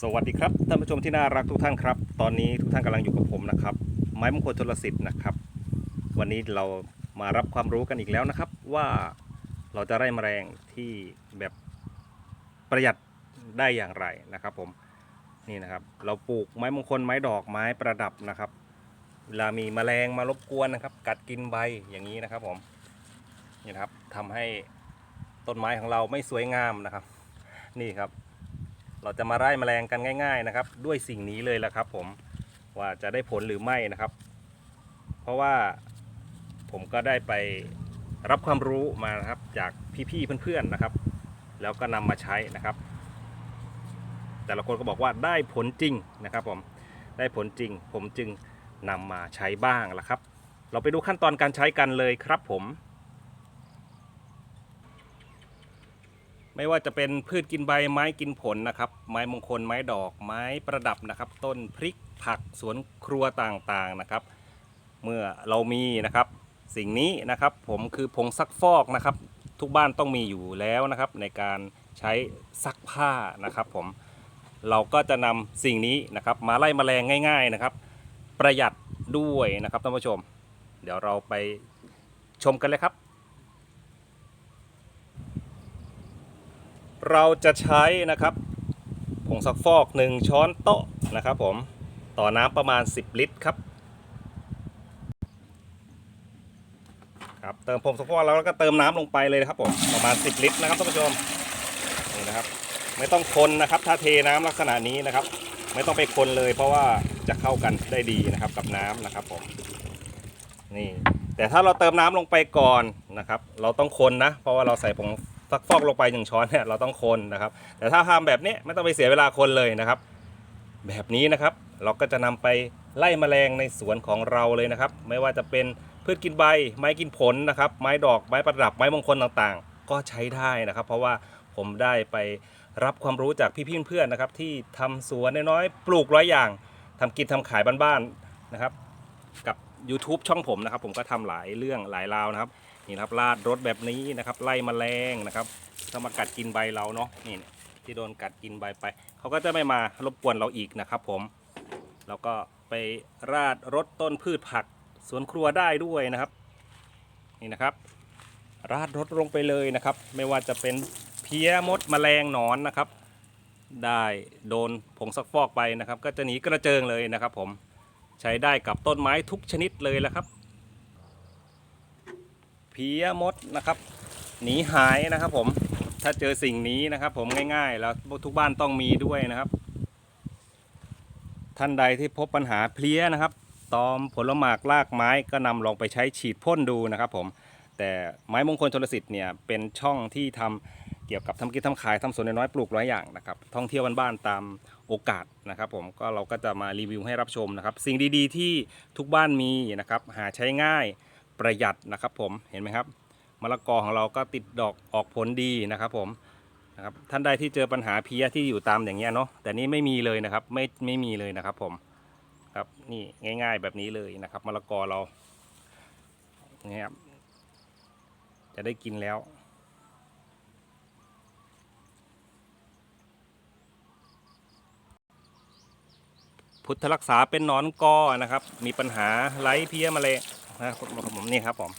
สวัสดีครับท่านผู้ชมที่น่ารักทุกท่านครับ ตอนนี้ทุกท่านกำลังอยู่กับผมนะครับ ไม้มงคลชลสิทธิ์นะครับ วันนี้เรามารับความรู้กันอีกแล้วนะครับ ว่าเราจะไล่แมลงที่แบบประหยัดได้อย่างไรนะครับผมนี่นะครับเราปลูกไม้มงคลไม้ดอกไม้ประดับนะครับเวลามีแมลงมารบกวนนะครับ กัดกินใบอย่างนี้นะครับผมนี่นะครับทำให้ต้นไม้ของเราไม่สวยงามนะครับ นี่ครับ เราจะมาไล่แมลงกันง่าย ๆนะครับ ด้วยสิ่งนี้เลยแหละครับ ผมว่าจะได้ผลหรือไม่นะครับ เพราะว่าผมก็ได้ไปรับความรู้มานะครับจากพี่ๆเพื่อนๆนะครับ แล้วก็นำมาใช้นะครับ แต่ละคนก็บอกว่าได้ผลจริงนะครับผมได้ผลจริง ผมจึงนำมาใช้บ้างละครับ เราไปดูขั้นตอนการใช้กันเลยครับผม ไม่ว่าจะเป็นพืชกินใบไม้กินผลนะครับ ไม้มงคลไม้ดอกไม้ประดับนะครับ ต้นพริกผักสวนครัวต่างๆนะครับ เมื่อเรามีนะครับ สิ่งนี้นะครับผมคือผงซักฟอกนะครับ ทุกบ้านต้องมีอยู่แล้วนะครับ ในการใช้ซักผ้านะครับ ผมเราก็จะนำสิ่งนี้นะครับ มาไล่แมลงง่าย ๆนะครับ ประหยัดด้วยนะครับท่านผู้ชม เดี๋ยวเราไปชมกันเลยครับ เราจะใช้นะครับผงซักฟอก 1 ช้อนโต๊ะนะครับผมต่อน้ำประมาณ 10 ลิตรครับครับเติมผงซักฟอกแล้วก็เติมน้ำลงไปเลยนะครับผมประมาณ 10 ลิตรนะครับท่านผู้ชมนี่นะครับ ไม่ต้องคนนะครับ ถ้าเทน้ำลักษณะนี้นะครับ ไม่ต้องไปคนเลย เพราะว่าจะเข้ากันได้ดีนะครับกับน้ำนะครับผมนี่แต่ถ้าเราเติมน้ำลงไปก่อนนะครับ เราต้องคนนะ เพราะว่าเราใส่ผง ซักฟอกลงไปหนึ่งช้อนเนี่ยเราต้องคนนะครับ แต่ถ้าทำแบบนี้ไม่ต้องไปเสียเวลาคนเลยนะครับ แบบนี้นะครับเราก็จะนำไปไล่แมลงในสวนของเราเลยนะครับ ไม่ว่าจะเป็นพืชกินใบ ไม้กินผลนะครับ ไม้ดอกไม้ประดับไม้มงคลต่างๆ ก็ใช้ได้นะครับ เพราะว่าผมได้ไปรับความรู้จากพี่ๆเพื่อนๆนะครับ ที่ทำสวนน้อยๆปลูกร้อยอย่างทำกินทำขายบ้านๆนะครับ กับ YouTube ช่องผมนะครับ ผมก็ทำหลายเรื่องหลายราวนะครับ นี่ครับลาดรถแบบนี้นะครับ ไล่แมลงนะครับถ้ามากัดกินใบเราเนาะนี่ที่โดนกัดกินใบไปเขาก็จะไม่มารบกวนเราอีกนะครับ ผมแล้วก็ไปราดรถต้นพืชผักสวนครัวได้ด้วยนะครับ นี่นะครับ ราดรถลงไปเลยนะครับ ไม่ว่าจะเป็นเพี้ยมดแมลงหนอนนะครับ ได้โดนผงซักฟอกไปนะครับ ก็จะหนีกระเจิงเลยนะครับ ผมใช้ได้กับต้นไม้ทุกชนิดเลยแหละครับ เพี้ยมดนะครับ หนีหายนะครับผมถ้าเจอสิ่งนี้นะครับ ผมง่ายๆ แล้วทุกบ้านต้องมีด้วยนะครับ ท่านใดที่พบปัญหาเพลี้ยนะครับ ตอมผลหมากรากไม้ก็นำลองไปใช้ฉีดพ่นดูนะครับ ผม แต่ไม้มงคลชลสิทธิ์เนี่ยเป็นช่องที่ทำเกี่ยวกับทำกินทำขายทำสวนน้อยปลูกร้อยอย่างนะครับ ท่องเที่ยวบ้านๆตามโอกาสนะครับ ผมก็เราก็จะมารีวิวให้รับชมนะครับ สิ่งดีๆ ที่ทุกบ้านมีนะครับ หาใช้ง่าย ประหยัดนะครับผมเห็นไหมครับมะละกอของเราก็ติดดอกออกผลดีนะครับผมนะครับท่านใดที่เจอปัญหาเพี้ยที่อยู่ตามอย่างเงี้ยเนาะแต่นี่ไม่มีเลยนะครับไม่ไม่มีเลยนะครับผมครับนี่ง่าย ๆ แบบนี้เลยนะครับมะละกอเราเนี่ยครับจะได้กินแล้วพุทธรักษาเป็นนอนกอนะครับ มีปัญหาไล่เพี้ยแมลง นะครับผมนี่ครับผม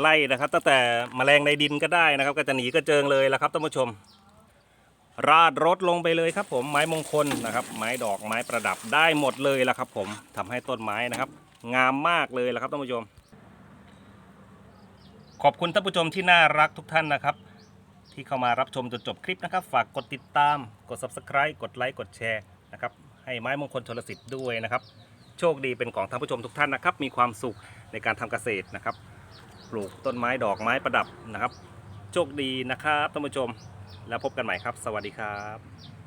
ไล่นะครับตั้งแต่แมลงในดินก็ได้นะครับ ก็จะหนีกระเจิงเลยแล้วครับท่านผู้ชม ราดรถลงไปเลยครับ ผมไม้มงคลนะครับ ไม้ดอกไม้ประดับได้หมดเลยแล้วครับ ผมทำให้ต้นไม้นะครับ งามมากเลยแล้วครับท่านผู้ชม ขอบคุณท่านผู้ชมที่น่ารักทุกท่านนะครับ ที่เข้ามารับชมจนจบคลิปนะครับ ฝากกดติดตาม กด subscribe กดไลค์กดแชร์นะครับให้ไม้มงคลชลสิทธิ์ด้วยนะครับ โชคดีเป็นของท่านผู้ชมทุกท่านนะครับ มีความสุขในการทำเกษตรนะครับ ปลูกต้นไม้ดอกไม้ประดับนะครับ โชคดีนะครับท่านผู้ชม แล้วพบกันใหม่ครับ สวัสดีครับ